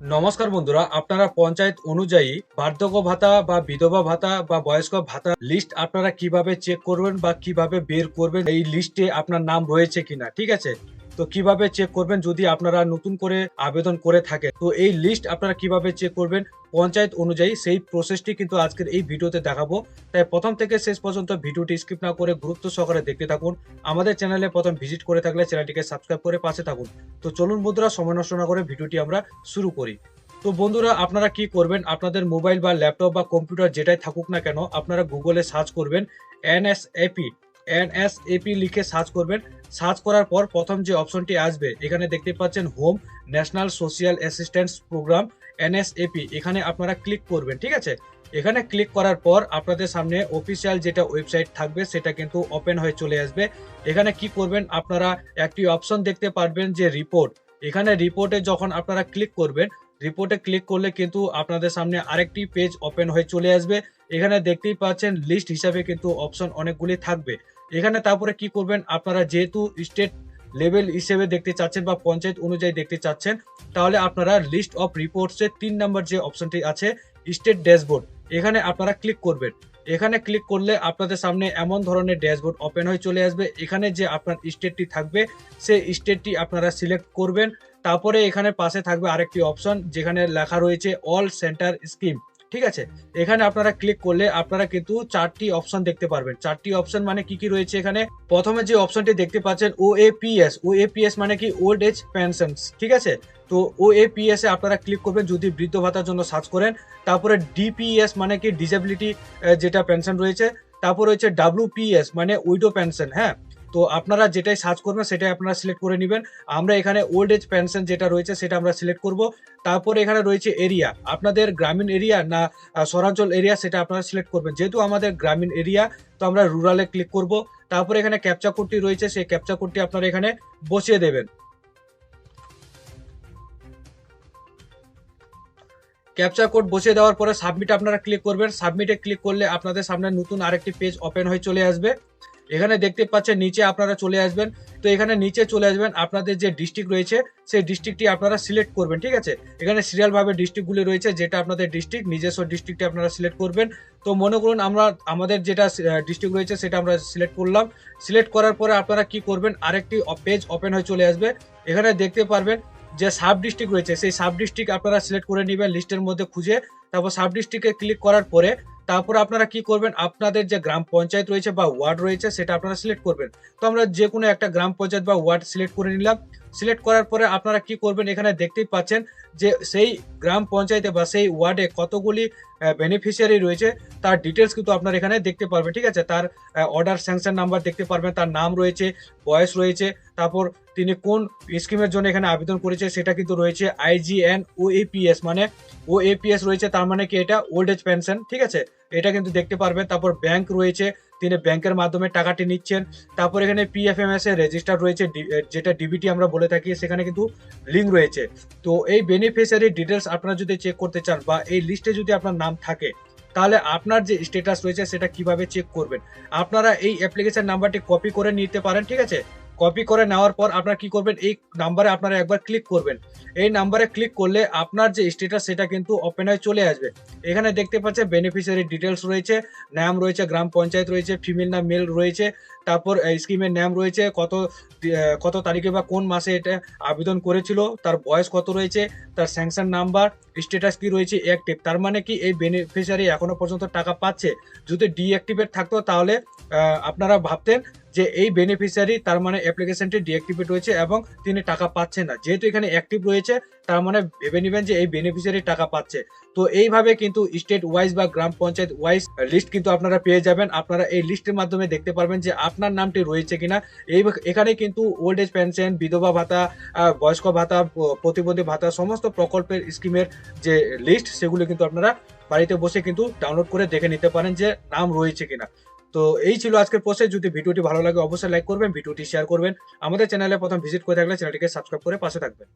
নমস্কার বন্ধুরা, আপনারা পঞ্চায়েত অনুযায়ী বার্ধক্য ভাতা বা বিধবা ভাতা বা বয়স্ক ভাতা লিস্ট আপনারা কীভাবে চেক করবেন বা কীভাবে বের করবেন, এই লিস্টে আপনার নাম রয়েছে কিনা, ঠিক আছে? তো কীভাবে চেক করবেন যদি আপনারা নতুন করে আবেদন করে থাকেন? তো এই লিস্ট আপনারা কীভাবে চেক করবেন? পঞ্চায়েত অনুযায়ী সেই প্রসেসটি কিন্তু আজকের এই ভিডিওতে দেখাবো। তাই প্রথম থেকে শেষ পর্যন্ত ভিডিওটি স্কিপ না করে গুরুত্ব সহকারে দেখতে থাকুন। আমাদের চ্যানেলে প্রথম ভিজিট করে থাকলে চ্যানেলটিকে সাবস্ক্রাইব করে পাশে থাকুন। তো চলুন বন্ধুরা, সময় নষ্ট না করে ভিডিওটি আমরা শুরু করি। তো বন্ধুরা, আপনারা কি করবেন? আপনাদের মোবাইল বা ল্যাপটপ বা কম্পিউটার যেটাই থাকুক না কেন, আপনারা গুগলে সার্চ করবেন এনএসএপি এনএসএপি লিখে সার্চ করবেন সার্চ করার পর প্রথম যে অপশনটি আসবে, এখানে দেখতে পাচ্ছেন home national social assistance programme NSAP এখানে আপনারা ক্লিক করবেন, ঠিক আছে? এখানে ক্লিক করার পর আপনাদের সামনে অফিসিয়াল যেটা ওয়েবসাইট থাকবে, সেটা কিন্তু ওপেন হয়ে চলে আসবে। এখানে কি করবেন, আপনারা একটি অপশন দেখতে পারবেন যে রিপোর্ট এখানে রিপোর্টে যখন আপনারা ক্লিক করবেন রিপোর্টে ক্লিক করলে কিন্তু আপনাদের সামনে আরেকটি পেজ ওপেন হয়ে চলে আসবে। এখানে দেখতেই পাচ্ছেন লিস্ট হিসাবে কিন্তু অপশন অনেকগুলি থাকবে। এখানে তারপরে কি করবেন? আপনারা যেহেতু স্টেট লেভেল হিসেবে দেখতে চাচ্ছেন বা পঞ্চায়েত অনুযায়ী দেখতে চাচ্ছেন, তাহলে আপনারা লিস্ট অফ রিপোর্টসের তিন নম্বর যে অপশনটি আছে স্টেট ড্যাশবোর্ড এখানে আপনারা ক্লিক করবেন। এখানে ক্লিক করলে আপনাদের সামনে এমন ধরনের ড্যাশবোর্ড ওপেন হয়ে চলে আসবে। এখানে যে আপনার স্টেটটি থাকবে, সেই স্টেটটি আপনারা সিলেক্ট করবেন। তারপরে এখানে পাশে থাকবে আরেকটি অপশন যেখানে লেখা রয়েছে অল সেন্টার স্কিম ঠিক আছে? এখানে আপনারা ক্লিক করলে আপনারা কিন্তু চারটি অপশন দেখতে পারবেন। চারটি অপশন মানে কি কি রয়েছে এখানে? প্রথমে যে অপশনটি দেখতে পাচ্ছেন ও এপিএস ও এপিএস মানে কি? ওল্ড এজ পেনশন ঠিক আছে? তো ও এপিএস এ আপনারা ক্লিক করবেন যদি বৃদ্ধ ভাতার জন্য সার্চ করেন। তারপরে ডিপিএস মানে কি? ডিসেবিলিটি যেটা পেনশন রয়েছে। তারপর রয়েছে ডাব্লিউপিএস মানে উইডো পেনশন হ্যাঁ? তো আপনারা যেটাই সার্চ করবেন, সেটাই আপনারা সিলেক্ট করে নেবেন। আমরা এখানে ওল্ড এজ পেনশন যেটা রয়েছে, সেটা আমরা সিলেক্ট করব। তারপরে এখানে রয়েছে এরিয়া আপনাদের গ্রামীণ এরিয়া না শহরাঞ্চল এরিয়া সেটা আপনারা সিলেক্ট করবেন। যেহেতু আমাদের গ্রামীণ এরিয়া তো আমরা রুরালে ক্লিক করব। তারপরে এখানে ক্যাপচা কোডটি রয়েছে, সেই ক্যাপচা কোডটি আপনারা এখানে বসিয়ে দেবেন। ক্যাপচা কোড বসিয়ে দেওয়ার পরে সাবমিট আপনারা ক্লিক করবেন। সাবমিটে ক্লিক করলে আপনাদের সামনে নতুন আরেকটি পেজ ওপেন হয়ে চলে আসবে। এখানে দেখতে পাচ্ছেন, নিচে আপনারা চলে আসবেন। তো এখানে নিচে চলে আসবেন, আপনাদের যে ডিস্ট্রিক্ট রয়েছে, সেই ডিস্ট্রিক্টটি আপনারা সিলেক্ট করবেন, ঠিক আছে? এখানে সিরিয়ালভাবে ডিস্ট্রিক্টগুলি রয়েছে, যেটা আপনাদের ডিস্ট্রিক্ট নিজস্ব ডিস্ট্রিক্টটি আপনারা সিলেক্ট করবেন। তো মনে করুন, আমরা, আমাদের যেটা ডিস্ট্রিক্ট রয়েছে, সেটা আমরা সিলেক্ট করলাম। সিলেক্ট করার পরে আপনারা কি করবেন, আরেকটি পেজ ওপেন হয়ে চলে আসবে। এখানে দেখতে পারবেন যে সাব ডিস্ট্রিক্ট রয়েছে, সেই সাব ডিস্ট্রিক্ট আপনারা সিলেক্ট করে নেবেন লিস্টের মধ্যে খুঁজে। তারপর সাব ডিস্ট্রিক্টে ক্লিক করার পরে তারপর আপনারা কি করবেন? আপনাদের যে গ্রাম পঞ্চায়েত রয়েছে বা ওয়ার্ড রয়েছে, সেটা আপনারা সিলেক্ট করবেন। তো আমরা যে কোনো একটা গ্রাম পঞ্চায়েত বা ওয়ার্ড সিলেক্ট করে নিলাম। সিলেক্ট করার পরে আপনারা কি করবেন? এখানে দেখতেই পাচ্ছেন যে সেই গ্রাম পঞ্চায়েতে বা সেই ওয়ার্ডে কতগুলি বেনিফিশিয়ারি রয়েছে। তার ডিটেলস কিন্তু আপনারা এখানে দেখতে পারবেন, ঠিক আছে? তার অর্ডার স্যাংশন নাম্বার দেখতে পারবেন, তার নাম রয়েছে, বয়স রয়েছে, তারপর তিনি কোন স্কিমের জন্য এখানে আবেদন করেছে, সেটা কিন্তু রয়েছে আইজিএন ও এপিএস মানে ও এপিএস রয়েছে, তার মানে কি এটা ওল্ড এজ পেনশন ঠিক আছে? এটা কিন্তু দেখতে পারবেন, তারপর ব্যাংক রয়েছে, তিনি ব্যাংকের মাধ্যমে টাকাটি নিচ্ছেন, তারপর এখানে পিএফএমএস এর রেজিস্টার রয়েছে যেটা ডিবিটি আমরা বলে থাকি, সেখানে কিন্তু লিঙ্ক রয়েছে। তো এই বেনিফিশিয়ারি ডিটেলস আপনারা যদি চেক করতে চান বা এই লিস্টে যদি আপনার নাম থাকে, তাহলে আপনার যে স্ট্যাটাস রয়েছে, সেটা কীভাবে চেক করবেন? আপনারা এই অ্যাপ্লিকেশন নাম্বারটি কপি করে নিতে পারেন, ঠিক আছে? কপি করে নেওয়ার পর আপনারা কি করবেন? এই নাম্বারে আপনারা একবার ক্লিক করবেন। এই নাম্বারে ক্লিক করলে আপনার যে স্টেটাস সেটা কিন্তু ওপেন হয়ে চলে আসবে। এখানে দেখতে পাচ্ছেন বেনিফিশিয়ারি ডিটেলস রয়েছে, নাম রয়েছে, গ্রাম পঞ্চায়েত রয়েছে ফিমেল না মেল রয়েছে, তারপর স্কিমের নাম রয়েছে, কত কত তারিখে বা কোন মাসে এটা আবেদন করেছিল, তার বয়স কত রয়েছে, তার স্যাংশন নাম্বার স্টেটাস কি রয়েছে অ্যাক্টিভ তার মানে কি এই বেনিফিশিয়ারি এখনও পর্যন্ত টাকা পাচ্ছে? যদি ডিঅ্যাক্টিভেট থাকতো তাহলে আপনারা ভাবতেন যে এই বেনিফিশিয়ারি তার মানে অ্যাপ্লিকেশনটি ডিঅ্যাক্টিভেট হয়েছে এবং তিনি টাকা পাচ্ছেন না। যেহেতু এখানে অ্যাক্টিভ রয়েছে, তার মানে ভেবে নেবেন যে এই বেনিফিশিয়ারি টাকা পাচ্ছে। তো এইভাবে কিন্তু স্টেট ওয়াইজ বা গ্রাম পঞ্চায়েত ওয়াইজ লিস্ট কিন্তু আপনারা পেয়ে যাবেন। আপনারা এই লিস্টের মাধ্যমে দেখতে পারবেন যে আপনার নামটি রয়েছে কিনা। এই এখানে কিন্তু ওল্ড এজ পেনশন বিধবা ভাতা বয়স্ক ভাতা প্রতিবন্ধী ভাতা, সমস্ত প্রকল্পের স্কিমের যে লিস্ট সেগুলো কিন্তু আপনারা বাড়িতে বসে কিন্তু ডাউনলোড করে দেখে নিতে পারেন যে নাম রয়েছে কিনা। তো এই ছিল আজকের প্রসেস যদি ভিডিওটি ভালো লাগে, অবশ্যই লাইক করবেন, ভিডিওটি শেয়ার করবেন। আমাদের চ্যানেলে প্রথম ভিজিট করে থাকলে চ্যানেলটিকে সাবস্ক্রাইব করে পাশে থাকবেন।